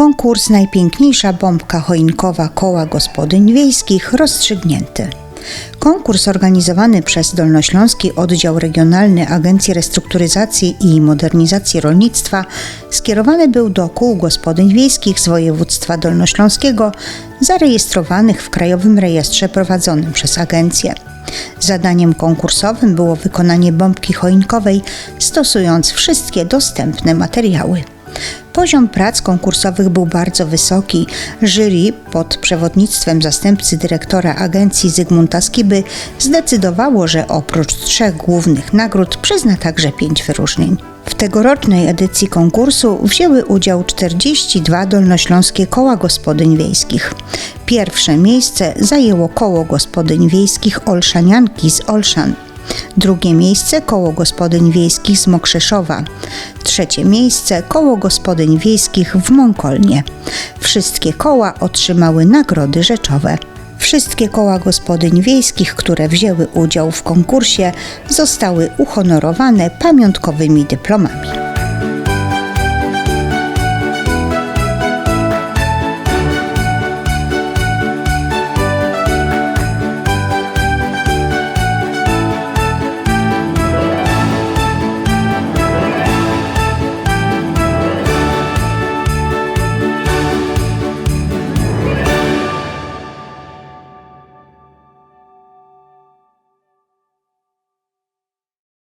Konkurs Najpiękniejsza bombka choinkowa koła gospodyń wiejskich rozstrzygnięty. Konkurs organizowany przez Dolnośląski Oddział Regionalny Agencji Restrukturyzacji i Modernizacji Rolnictwa skierowany był do kół gospodyń wiejskich z województwa dolnośląskiego zarejestrowanych w Krajowym Rejestrze prowadzonym przez agencję. Zadaniem konkursowym było wykonanie bombki choinkowej stosując wszystkie dostępne materiały. Poziom prac konkursowych był bardzo wysoki. Jury pod przewodnictwem zastępcy dyrektora agencji Zygmunta Skiby zdecydowało, że oprócz trzech głównych nagród przyzna także pięć wyróżnień. W tegorocznej edycji konkursu wzięły udział 42 dolnośląskie koła gospodyń wiejskich. Pierwsze miejsce zajęło koło gospodyń wiejskich Olszanianki z Olszan. Drugie miejsce koło gospodyń wiejskich z Mokrzeszowa. Trzecie miejsce koło gospodyń wiejskich w Mąkolnie. Wszystkie koła otrzymały nagrody rzeczowe. Wszystkie koła gospodyń wiejskich, które wzięły udział w konkursie, zostały uhonorowane pamiątkowymi dyplomami.